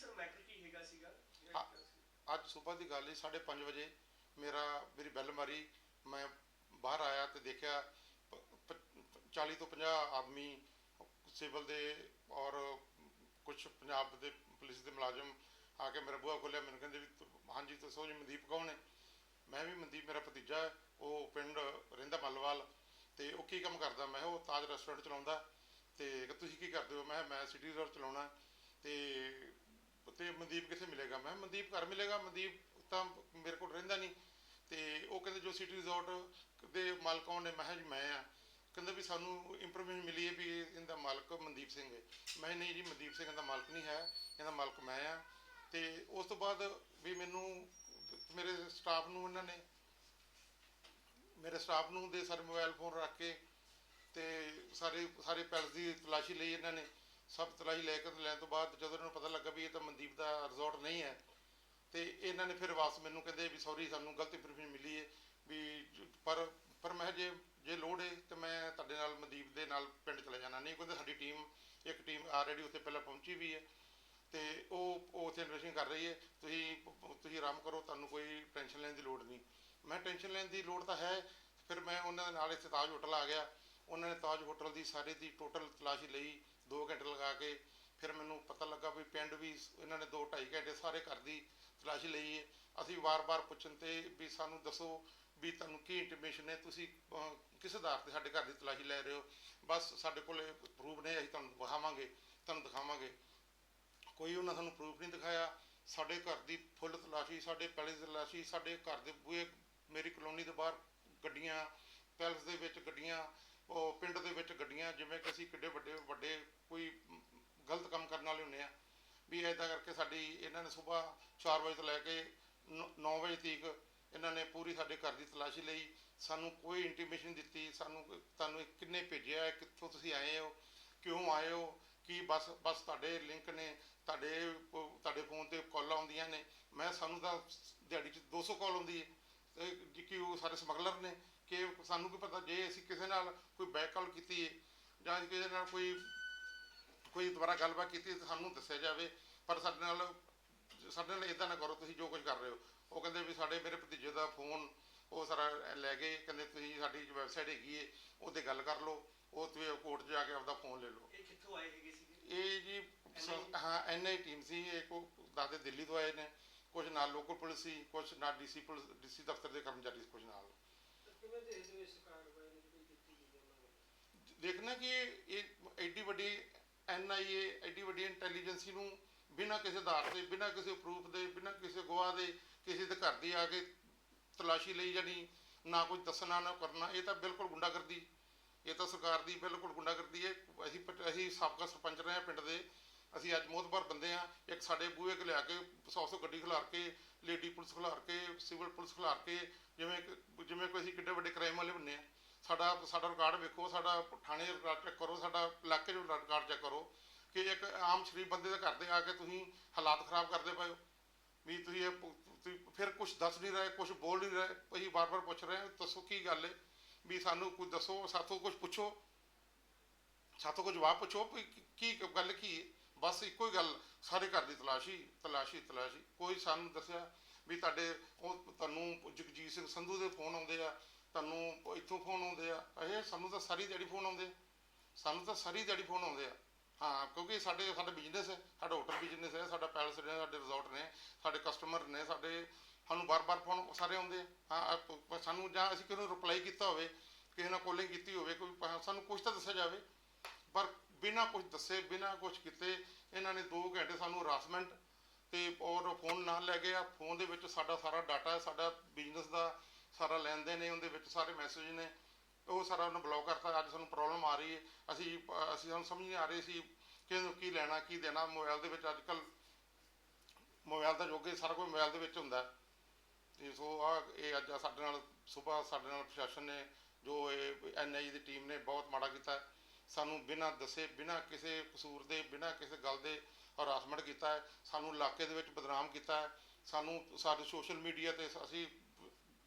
Sir matter ਕੀ ਹੈਗਾ ਸੀਗਾ? ਹਾਂ। ਅੱਜ ਸਵੇਰ ਦੀ ਗੱਲ ਹੈ 5:30 ਵਜੇ ਮੇਰਾ ਮੇਰੀ ਬੈਲ ਮਾਰੀ। ਮੈਂ ਬਾਹਰ ਆਇਆ ਤੇ ਦੇਖਿਆ ਪ- ਪ- 40 ਤੋਂ 50 ਆਦਮੀ ਸਿਵਲ ਦੇ ਔਰ ਕੁਝ ਪੰਜਾਬ ਦੇ ਪੁਲਿਸ ਦੇ ਮੁਲਾਜ਼ਮ ਆ ਕੇ ਮੇਰਾ ਬੂਹਾ ਖੋਲ੍ਹਿਆ। ਮੈਨੂੰ ਕਹਿੰਦੇ ਵੀ ਤੁ- ਹਾਂਜੀ ਦੱਸੋ ਜੀ ਮਨਦੀਪ ਕੌਣ ਹੈ ਮੈਂ ਵੀ ਮਨਦੀਪ ਮੇਰਾ ਭਤੀਜਾ ਹੈ, ਉਹ ਪਿੰਡ ਰਹਿੰਦਾ ਮੱਲਵਾਲ ਤੇ ਉਹ ਕੀ ਕੰਮ ਕਰਦਾ? ਮੈਂ ਕਿਹਾ ਉਹ ਤਾਜ ਰੈਸਟੋਰੈਂਟ ਚਲਾਉਂਦਾ ਤੇ ਕਿ ਤੁਸੀਂ ਕੀ ਕਰਦੇ ਹੋ? ਮੈਂ ਕਿਹਾ ਮੈਂ ਸਿਟੀ ਰਿਜ਼ੋਰਟ ਚਲਾਉਣਾ ਤੇ ਤੇ ਮਨਦੀਪ ਕਿੱਥੇ ਮਿਲੇਗਾ? ਮੈਂ ਕਿਹਾ ਮਨਦੀਪ ਘਰ ਮਿਲੇਗਾ। ਮਨਦੀਪ ਤਾਂ ਮੇਰੇ ਕੋਲ ਰਹਿੰਦਾ ਨਹੀਂ। ਤੇ ਉਹ ਕਹਿੰਦੇ ਜੋ ਸਿਟੀ ਰਿਜ਼ੋਰਟ ਦੇ ਮਾਲਕ ਕੌਣ ਨੇ ਮੈਂ ਕਿਹਾ ਜੀ ਮੈਂ ਆ। ਕਹਿੰਦੇ ਵੀ ਸਾਨੂੰ ਇੰਫੋਰਮੇਸ਼ਨ ਮਿਲੀ ਹੈ ਵੀ ਇਹਦਾ ਮਾਲਕ ਮਨਦੀਪ ਸਿੰਘ ਹੈ। ਮੈਂ ਕਿਹਾ ਨਹੀਂ ਜੀ, ਮਨਦੀਪ ਸਿੰਘ ਦਾ ਮਾਲਕ ਨਹੀਂ ਹੈ। ਇਹਦਾ ਮਾਲਕ ਮੈਂ ਆ। ਤੇ ਉਸ ਤੋਂ ਬਾਅਦ ਵੀ ਮੈਨੂੰ ਮੇਰੇ ਸਟਾਫ ਨੂੰ ਇਹਨਾਂ ਨੇ ਮੇਰੇ ਸਟਾਫ ਨੂੰ ਦੇ ਸਾਰੇ ਮੋਬਾਈਲ ਫੋਨ ਰੱਖ ਕੇ ਤੇ ਸਾਰੇ ਸਾਰੇ ਪੈਲਸ ਦੀ ਤਲਾਸ਼ੀ ਲਈ ਇਹਨਾਂ ਨੇ। ਸਭ ਤਲਾਸ਼ੀ ਲੈ ਕੇ ਲੈਣ ਤੋਂ ਬਾਅਦ ਜਦੋਂ ਇਹਨਾਂ ਨੂੰ ਪਤਾ ਲੱਗਾ ਵੀ ਇਹ ਤਾਂ ਮਨਦੀਪ ਦਾ ਰਿਜ਼ੋਰਟ ਨਹੀਂ ਹੈ, ਤੇ ਇਹਨਾਂ ਨੇ ਫਿਰ ਵਾਪਸ ਮੈਨੂੰ ਕਹਿੰਦੇ ਵੀ ਸੌਰੀ ਸਾਨੂੰ ਗਲਤ ਇਨਫੋਰਮੇਸ਼ਨ ਮਿਲੀ ਹੈ ਵੀ ਪਰ ਪਰ ਮੈਂ ਕਿਹਾ ਜੇ ਜੇ ਲੋੜ ਹੈ ਤੇ ਮੈਂ ਤੁਹਾਡੇ ਨਾਲ, ਮਨਦੀਪ ਦੇ ਨਾਲ ਪਿੰਡ ਚਲੇ ਜਾਣਾ। ਨਹੀਂ ਕਹਿੰਦੇ ਸਾਡੀ ਟੀਮ ਇੱਕ ਟੀਮ ਆਲਰੇਡੀ ਉੱਥੇ ਪਹਿਲਾਂ ਪਹੁੰਚੀ ਵੀ ਹੈ ਤੇ ਉਹ ਉਹ ਉੱਥੇ ਇਨਵੈਸਟਿਗੇਸ਼ਨ ਕਰ ਰਹੀ ਹੈ। ਤੁਸੀਂ ਤੁਸੀਂ ਆਰਾਮ ਕਰੋ, ਤੁਹਾਨੂੰ ਕੋਈ ਟੈਨਸ਼ਨ ਲੈਣ ਦੀ ਲੋੜ ਨਹੀਂ। ਮੈਂ ਟੈਨਸ਼ਨ ਲੈਣ ਦੀ ਲੋੜ ਤਾਂ ਹੈ, ਫਿਰ ਮੈਂ ਉਹਨਾਂ ਦੇ ਨਾਲ ਇੱਥੇ ਤਾਜ ਹੋਟਲ ਆ ਗਿਆ। ਉਹਨਾਂ ਨੇ ਤਾਜ ਹੋਟਲ ਦੀ ਸਾਰੇ ਦੀ ਟੋਟਲ ਤਲਾਸ਼ੀ ਲਈ। 2 ਘੰਟੇ ਲਗਾ ਕੇ ਫਿਰ ਮੈਨੂੰ ਪਤਾ ਲੱਗਾ ਵੀ ਪਿੰਡ ਵੀ ਇਹਨਾਂ ਨੇ 2 2.5 ਘੰਟੇ ਸਾਰੇ ਘਰ ਦੀ ਤਲਾਸ਼ੀ ਲਈ ਹੈ ਅਸੀਂ ਵਾਰ-ਵਾਰ ਪੁੱਛਣ ਤੇ ਵੀ ਸਾਨੂੰ ਦੱਸੋ ਵੀ ਤੁਹਾਨੂੰ ਕੀ ਇੰਟੀਮੇਸ਼ਨ ਹੈ ਤੁਸੀਂ ਕਿਸ ਆਧਾਰ ਤੇ ਸਾਡੇ ਘਰ ਦੀ ਤਲਾਸ਼ੀ ਲੈ ਰਹੇ ਹੋ? ਬਸ ਸਾਡੇ ਕੋਲ ਪ੍ਰੂਫ ਨੇ, ਅਸੀਂ ਤੁਹਾਨੂੰ ਦਿਖਾਵਾਂਗੇ ਤੁਹਾਨੂੰ ਦਿਖਾਵਾਂਗੇ। ਕੋਈ ਉਹਨਾਂ ਸਾਨੂੰ ਪ੍ਰੂਫ ਨਹੀਂ ਦਿਖਾਇਆ। ਸਾਡੇ ਘਰ ਦੀ ਫੁੱਲ ਤਲਾਸ਼ੀ, ਸਾਡੇ ਪੈਲਸ ਦੀ ਤਲਾਸ਼ੀ, ਸਾਡੇ ਘਰ ਦੇ ਬੂਹੇ, ਮੇਰੀ ਕਲੋਨੀ ਦੇ ਬਾਹਰ ਗੱਡੀਆਂ ਪੈਲਸ ਦੇ ਵਿੱਚ ਗੱਡੀਆਂ ਉਹ ਪਿੰਡ ਦੇ ਵਿੱਚ ਗੱਡੀਆਂ ਜਿਵੇਂ ਕਿ ਅਸੀਂ ਕਿੱਡੇ ਵੱਡੇ ਵੱਡੇ ਕੋਈ ਗਲਤ ਕੰਮ ਕਰਨ ਵਾਲੇ ਹੁੰਨੇ ਆ ਵੀ ਐਦਾਂ ਕਰਕੇ ਸਾਡੀ ਇਹਨਾਂ ਨੇ ਸਵੇਰ 4 ਵਜੇ ਤੋਂ ਲੈ ਕੇ 9 ਵਜੇ ਤੀਕ ਇਹਨਾਂ ਨੇ ਪੂਰੀ ਸਾਡੇ ਘਰ ਦੀ ਤਲਾਸ਼ੀ ਲਈ ਸਾਨੂੰ ਕੋਈ ਇੰਟੀਮੇਸ਼ਨ ਦਿੱਤੀ ਸਾਨੂੰ ਤੁਹਾਨੂੰ ਕਿੰਨੇ ਭੇਜਿਆ ਹੈ, ਕਿੱਥੋਂ ਤੁਸੀਂ ਆਏ ਹੋ ਕਿਉਂ ਆਏ ਹੋ ਕੀ ਬਸ ਬਸ ਤੁਹਾਡੇ ਲਿੰਕ ਨੇ ਤੁਹਾਡੇ ਤੁਹਾਡੇ ਫੋਨ ਤੇ ਕਾਲਾਂ ਆਉਂਦੀਆਂ ਨੇ ਮੈਂ ਸਾਨੂੰ ਤਾਂ ਦਿਹਾੜੀ 'ਚ 200 ਕਾਲ ਆਉਂਦੀ ਹੈ ਤੇ ਕਿ ਉਹ ਸਾਰੇ ਸਮਗਲਰ ਨੇ ਕਿ ਸਾਨੂੰ ਕੀ ਪਤਾ ਜੇ ਅਸੀਂ ਕਿਸੇ ਨਾਲ ਕੋਈ ਬੈਕ ਕਾਲ ਕੀਤੀ ਹੈ ਜਾਂ ਕਿਸੇ ਨਾਲ ਕੋਈ ਕੋਈ ਦੁਬਾਰਾ ਗੱਲਬਾਤ ਕੀਤੀ ਤਾਂ ਸਾਨੂੰ ਦੱਸਿਆ ਜਾਵੇ ਪਰ ਸਾਡੇ ਨਾਲ ਸਾਡੇ ਨਾਲ ਇਦਾਂ ਨਾ ਕਰੋ ਤੁਸੀਂ ਜੋ ਕੁਝ ਕਰ ਰਹੇ ਹੋ। ਉਹ ਕਹਿੰਦੇ ਵੀ ਸਾਡੇ ਮੇਰੇ ਭਤੀਜੇ ਦਾ ਫੋਨ ਉਹ ਸਾਰਾ ਲੈ ਗਏ ਕਹਿੰਦੇ ਤੁਸੀਂ ਸਾਡੀ ਵੈਬਸਾਈਟ ਹੈਗੀ ਏ ਉਹਤੇ ਗੱਲ ਕਰ ਲਓ ਉਹ ਤੁਸੀਂ ਕੋਰਟ 'ਚ ਜਾ ਕੇ ਆਪਦਾ ਫੋਨ ਲੈ ਲਓ। ਇਹ ਕਿੱਥੋਂ ਆਏ ਹੈਗੇ ਸੀਗੇ? ਇਹ ਜੀ ਹਾਂ ਐਨਆਈ ਟੀਮ ਸੀ ਇਹ ਕੋ ਦਾਦੇ ਦਿੱਲੀ ਤੋਂ ਆਏ ਨੇ। ਕੁਝ ਨਾਲ ਲੋਕਲ ਪੁਲਿਸ ਸੀ ਕੁਝ ਨਾਲ ਡੀਸੀ ਪੁਲਿਸ ਡੀਸੀ ਦਫ਼ਤਰ ਦੇ ਕਰਮਚਾਰੀ ਕੁਝ ਨਾਲ। ਦੇਖਣਾ ਕਿ ਇਹ ਐਡੀ ਵੱਡੀ ਐਨਆਈਏ ਐਡੀ ਵੱਡੀ ਇੰਟੈਲੀਜੈਂਸੀ ਨੂੰ ਬਿਨਾਂ ਕਿਸੇ ਆਧਾਰ ਤੇ, ਬਿਨਾਂ ਕਿਸੇ ਪ੍ਰੂਫ ਦੇ, ਬਿਨਾਂ ਕਿਸੇ ਗਵਾਹ ਦੇ ਕਿਸੇ ਦੇ ਘਰ ਦੀ ਆ ਕੇ ਤਲਾਸ਼ੀ ਲਈ ਜਾਣੀ, ਨਾ ਕੁਝ ਦੱਸਣਾ, ਨਾ ਕਰਨਾ, ਇਹ ਤਾਂ ਬਿਲਕੁਲ ਗੁੰਡਾਗਰਦੀ। ਇਹ ਤਾਂ ਸਰਕਾਰ ਦੀ ਬਿਲਕੁਲ ਗੁੰਡਾਗਰਦੀ ਹੈ। ਅਸੀਂ ਅਸੀਂ ਸਾਬਕਾ ਸਰਪੰਚ ਰਹੇ ਹਾਂ ਪਿੰਡ ਦੇ। ਅਸੀਂ ਅੱਜ ਮੋਤਬਰ ਬੰਦੇ ਆ ਇੱਕ ਸਾਡੇ ਬੂਹੇ ਕੇ ਲਿਆ ਕੇ 100 100 ਗੱਡੀ ਖਿਲਾਰ ਕੇ ਲੇਡੀ ਪੁਲਿਸ ਖਿਲਾਰ ਕੇ, ਸਿਵਲ ਪੁਲਿਸ ਖਿਲਾਰ ਕੇ, ਜਿਵੇਂ ਕਿ- ਜਿਵੇਂ ਕੋਈ ਅਸੀਂ ਕਿੱਡੇ ਵੱਡੇ ਕ੍ਰਾਈਮ ਵਾਲੇ ਬੰਨੇ ਆ। ਸਾਡਾ ਸਾਡਾ ਰਿਕਾਰਡ ਵੇਖੋ, ਸਾਡਾ ਥਾਣੇ ਰਿਕਾਰਡ ਚੈੱਕ ਕਰੋ, ਸਾਡਾ ਇਲਾਕੇ ਦਾ ਰਿਕਾਰਡ ਚੈੱਕ ਕਰੋ ਕਿ ਇੱਕ ਆਮ ਸ਼ਰੀਫ ਬੰਦੇ ਦੇ ਘਰ ਦੇ ਆ ਕੇ ਤੁਸੀਂ ਹਾਲਾਤ ਖਰਾਬ ਕਰਦੇ ਪਏ ਹੋ। ਵੀ ਤੁਸੀਂ ਇਹ ਪੁ- ਤੁਸੀਂ ਫਿਰ ਕੁਝ ਦੱਸ ਨਹੀਂ ਰਹੇ ਕੁਝ ਬੋਲ ਨਹੀਂ ਰਹੇ, ਅਸੀਂ ਵਾਰ-ਵਾਰ ਪੁੱਛ ਰਹੇ ਹਾਂ, ਦੱਸੋ ਕੀ ਗੱਲ ਹੈ? ਵੀ ਸਾਨੂੰ ਕੁਝ ਦੱਸੋ, ਸਾਥੋਂ ਕੁਝ ਪੁੱਛੋ? ਸਾਥੋਂ ਕੁਝ ਜਵਾਬ ਪੁੱਛੋ ਵੀ ਕੀ- ਕੀ ਗੱਲ ਕੀ ਹੈ? ਬਸ ਇੱਕੋ ਹੀ ਗੱਲ ਸਾਰੇ ਘਰ ਦੀ ਤਲਾਸ਼ੀ ਤਲਾਸ਼ੀ ਤਲਾਸ਼ੀ। ਕੋਈ ਸਾਨੂੰ ਦੱਸਿਆ ਵੀ ਤੁਹਾਡੇ, ਉਹ ਤੁਹਾਨੂੰ ਜਗਜੀਤ ਸਿੰਘ ਸੰਧੂ ਦੇ ਫੋਨ ਆਉਂਦੇ ਆ, ਤੁਹਾਨੂੰ ਇੱਥੋਂ ਫੋਨ ਆਉਂਦੇ ਆ। ਇਹ ਸਾਨੂੰ ਤਾਂ ਸਾਰੀ ਦਿਹਾੜੀ ਫੋਨ ਆਉਂਦੇ ਆ। ਸਾਨੂੰ ਤਾਂ ਸਾਰੀ ਦਿਹਾੜੀ ਫੋਨ ਆਉਂਦੇ ਆ। ਹਾਂ, ਕਿਉਂਕਿ ਸਾਡੇ, ਸਾਡਾ ਬਿਜ਼ਨਸ ਹੈ, ਸਾਡਾ ਹੋਟਲ ਬਿਜ਼ਨਸ ਹੈ, ਸਾਡਾ ਪੈਲਸ ਨੇ, ਸਾਡੇ ਰਿਜ਼ੋਰਟ ਨੇ, ਸਾਡੇ ਕਸਟਮਰ ਨੇ, ਸਾਡੇ, ਸਾਨੂੰ ਬਾਰ-ਬਾਰ ਫੋਨ ਸਾਰੇ ਆਉਂਦੇ ਆ। ਹਾਂ ਸਾਨੂੰ ਜਾਂ ਅਸੀਂ ਕਿਸੇ ਨੂੰ ਰਿਪਲਾਈ ਕੀਤਾ ਹੋਵੇ, ਕਿਸੇ ਨਾਲ ਕਾਲਿੰਗ ਕੀਤੀ ਹੋਵੇ, ਕੋਈ, ਸਾਨੂੰ ਕੁਝ ਤਾਂ ਦੱਸਿਆ ਜਾਵੇ। ਬਿਨਾਂ ਕੁਝ ਦੱਸੇ, ਬਿਨਾਂ ਕੁਝ ਕੀਤੇ ਇਹਨਾਂ ਨੇ 2 ਘੰਟੇ ਸਾਨੂੰ ਹਰਾਸਮੈਂਟ ਤੇ ਔਰ ਫੋਨ ਨਾਲ ਲੈ ਗਏ। ਆ ਫੋਨ ਦੇ ਵਿੱਚ ਸਾਡਾ ਸਾਰਾ ਡਾਟਾ ਹੈ ਸਾਡਾ ਬਿਜ਼ਨਸ ਦਾ ਸਾਰਾ ਲੈਣ ਦੇਣ ਨੇ, ਉਹਦੇ ਵਿੱਚ ਸਾਰੇ ਮੈਸੇਜ ਨੇ। ਉਹ ਸਾਰਾ ਉਹਨੂੰ ਬਲੌਕ ਕਰਤਾ। ਅੱਜ ਸਾਨੂੰ ਪ੍ਰੋਬਲਮ ਆ ਰਹੀ ਹੈ। ਅਸੀਂ ਅਸੀਂ ਸਾਨੂੰ ਸਮਝ ਨਹੀਂ ਆ ਰਹੀ ਸੀ ਕਿ ਕੀ ਲੈਣਾ, ਕੀ ਦੇਣਾ। ਮੋਬਾਈਲ ਦੇ ਵਿੱਚ ਅੱਜ ਕੱਲ ਮੋਬਾਈਲ ਦਾ ਜੋਗੇ ਸਾਰਾ ਕੁਝ ਮੋਬਾਈਲ ਦੇ ਵਿੱਚ ਹੁੰਦਾ ਹੈ। ਤੇ ਸੋ ਆ ਇਹ ਅੱਜ ਸਾਡੇ ਨਾਲ, ਸਵੇਰ ਸਾਡੇ ਨਾਲ ਪ੍ਰਸ਼ਾਸਨ ਨੇ, ਜੋ ਇਹ ਐਨਆਈ ਦੀ ਟੀਮ ਨੇ, ਬਹੁਤ ਮਾੜਾ ਕੀਤਾ ਸਾਨੂੰ ਬਿਨਾਂ ਦੱਸੇ, ਬਿਨਾਂ ਕਿਸੇ ਕਸੂਰ ਦੇ, ਬਿਨਾਂ ਕਿਸੇ ਗੱਲ ਦੇ ਹਰਾਸਮੈਂਟ ਕੀਤਾ ਹੈ, ਸਾਨੂੰ ਇਲਾਕੇ ਦੇ ਵਿੱਚ ਬਦਨਾਮ ਕੀਤਾ ਹੈ, ਸਾਨੂੰ ਸਾਡੇ ਸੋਸ਼ਲ ਮੀਡੀਆ ਤੇ ਅਸੀਂ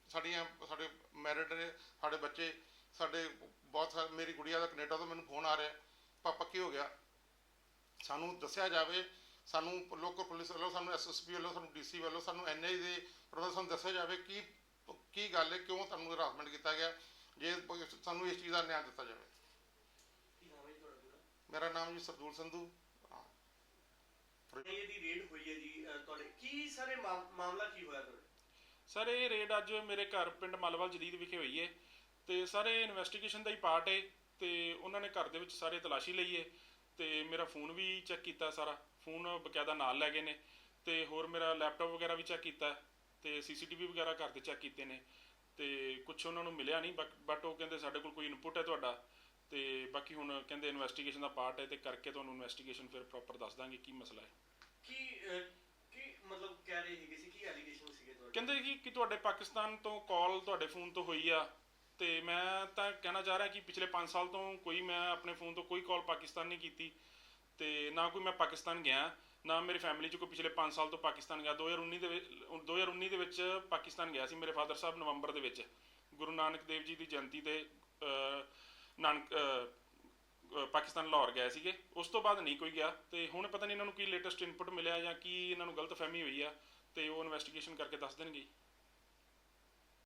ਸਾਡੀਆਂ, ਸਾਡੇ ਮੈਰਿਡ ਨੇ, ਸਾਡੇ ਬੱਚੇ, ਸਾਡੇ ਬਹੁਤ ਸਾਰੇ ਮੇਰੀ ਗੁੜੀਆ ਦਾ ਕੈਨੇਡਾ ਤੋਂ ਮੈਨੂੰ ਫੋਨ ਆ ਰਿਹਾ ਪਾਪਾ, ਕੀ ਹੋ ਗਿਆ? ਸਾਨੂੰ ਦੱਸਿਆ ਜਾਵੇ, ਸਾਨੂੰ ਲੋਕਲ ਪੁਲਿਸ ਵੱਲੋਂ, ਸਾਨੂੰ ਐਸਐਸਪੀ ਵੱਲੋਂ, ਸਾਨੂੰ ਡੀਸੀ ਵੱਲੋਂ, ਸਾਨੂੰ ਐਨਆਈ ਦੇ ਵੱਲੋਂ ਸਾਨੂੰ ਦੱਸਿਆ ਜਾਵੇ ਕੀ ਕੀ ਗੱਲ ਹੈ, ਕਿਉਂ ਤੁਹਾਨੂੰ ਹਰਾਸਮੈਂਟ ਕੀਤਾ ਗਿਆ, ਜੇ ਸਾਨੂੰ ਇਸ ਚੀਜ਼ ਦਾ ਨਿਆਂ ਦਿੱਤਾ ਜਾਵੇ ਕੀ ਨਾਮ ਹੈ ਜੀ ਤੁਹਾਡਾ ਪੂਰਾ ਮੇਰਾ ਨਾਮ ਜੀ ਸਰਦੂਲ ਸੰਧੂ। ਇਹ ਦੀ ਰੇਡ ਹੋਈ ਹੈ ਜੀ ਅਹ, ਤੁਹਾਡੇ ਕੀ ਸਾਰੇ ਮਾਮਲਾ ਕੀ ਹੋਇਆ ਤੁਹਾਡੇ? ਸਰ ਇਹ ਰੇਡ ਅੱਜ ਮੇਰੇ ਘਰ ਪਿੰਡ ਮਲਵਲ ਜਦੀਦ ਵਿਖੇ ਹੋਈ ਹੈ। ਤੇ ਸਰ ਇਹ ਇਨਵੈਸਟੀਗੇਸ਼ਨ ਦਾ ਹੀ ਪਾਰਟ ਹੈ। ਤੇ ਉਹਨਾਂ ਨੇ ਘਰ ਦੇ ਵਿੱਚ ਸਾਰੇ ਤਲਾਸ਼ੀ ਲਈ ਹੈ। ਤੇ ਮੇਰਾ ਫੋਨ ਵੀ ਚੈੱਕ ਕੀਤਾ ਸਾਰਾ। ਫੋਨ ਬਕਾਇਦਾ ਨਾਲ ਲੈ ਗਏ ਨੇ। ਤੇ ਹੋਰ ਮੇਰਾ ਲੈਪਟਾਪ ਵਗੈਰਾ ਵੀ ਚੈੱਕ ਕੀਤਾ। ਤੇ ਸੀਸੀਟੀਵੀ ਵਗੈਰਾ ਘਰ ਦੇ ਚੈੱਕ ਕੀਤੇ ਨੇ। ਤੇ ਕੁਝ ਉਹਨਾਂ ਨੂੰ ਮਿਲਿਆ ਨਹੀਂ ਬਟ ਉਹ ਕਹਿੰਦੇ ਸਾਡੇ ਕੋਲ ਕੋਈ ਇਨਪੁਟ ਹੈ ਤੁਹਾਡਾ। ਤੇ ਬਾਕੀ ਹੁਣ ਕਹਿੰਦੇ ਇਨਵੈਸਟੀਗੇਸ਼ਨ ਦਾ ਪਾਰਟ ਹੈ ਤੇ ਕਰਕੇ ਤੁਹਾਨੂੰ ਇਨਵੈਸਟੀਗੇਸ਼ਨ ਫਿਰ ਪ੍ਰੋਪਰ ਦੱਸ ਦਾਂਗੇ ਕੀ ਮਸਲਾ ਹੈ। ਕੀ ਅਹ, ਕੀ ਮਤਲਬ ਕਹਿ ਰਹੇ ਹੈਗੇ ਸੀ? ਕੀ ਐਲੀਗੇਸ਼ਨ ਸੀਗੇ ਤੁਹਾਡੇ? ਕਹਿੰਦੇ ਕਿ ਕਿ ਤੁਹਾਡੇ ਪਾਕਿਸਤਾਨ ਤੋਂ ਕਾਲ ਤੁਹਾਡੇ ਫੋਨ ਤੋਂ ਹੋਈ ਆ ਤੇ ਮੈਂ ਤਾਂ ਕਹਿਣਾ ਚਾਹ ਰਿਹਾ ਕਿ ਪਿਛਲੇ 5 ਸਾਲ ਤੋਂ ਕੋਈ ਮੈਂ ਆਪਣੇ ਫੋਨ ਤੋਂ ਕੋਈ ਕਾਲ ਪਾਕਿਸਤਾਨ ਨਹੀਂ ਕੀਤੀ ਤੇ ਨਾ ਕੋਈ ਮੈਂ ਪਾਕਿਸਤਾਨ ਗਿਆ ਨਾ ਮੇਰੀ ਫੈਮਿਲੀ ਚ ਕੋਈ ਪਿਛਲੇ 5 ਸਾਲ ਤੋਂ ਪਾਕਿਸਤਾਨ ਗਿਆ। 2019 ਦੇ ਵਿੱਚ 2019 ਦੇ ਵਿੱਚ ਪਾਕਿਸਤਾਨ ਗਿਆ ਸੀ ਮੇਰੇ ਫਾਦਰ ਸਾਹਿਬ ਨਵੰਬਰ ਦੇ ਵਿੱਚ। ਗੁਰੂ ਨਾਨਕ ਦੇਵ ਜੀ ਦੀ ਜਯੰਤੀ ਤੇ ਅਹ, ਨਾਨਕ ਪਾਕਿਸਤਾਨ ਲਾਹੌਰ ਗਏ ਸੀਗੇ। ਉਸ ਤੋਂ ਬਾਅਦ ਨਹੀਂ ਕੋਈ ਗਿਆ ਤੇ ਹੁਣ ਪਤਾ ਨਹੀਂ ਇਹਨਾਂ ਨੂੰ ਕੀ ਲੇਟੈਸਟ ਇਨਪੁਟ ਮਿਲਿਆ ਜਾਂ ਕੀ ਇਹਨਾਂ ਨੂੰ ਗਲਤਫਹਿਮੀ ਹੋਈ ਆ ਤੇ ਉਹ ਇਨਵੈਸਟੀਗੇਸ਼ਨ ਕਰਕੇ ਦੱਸ ਦੇਣਗੇ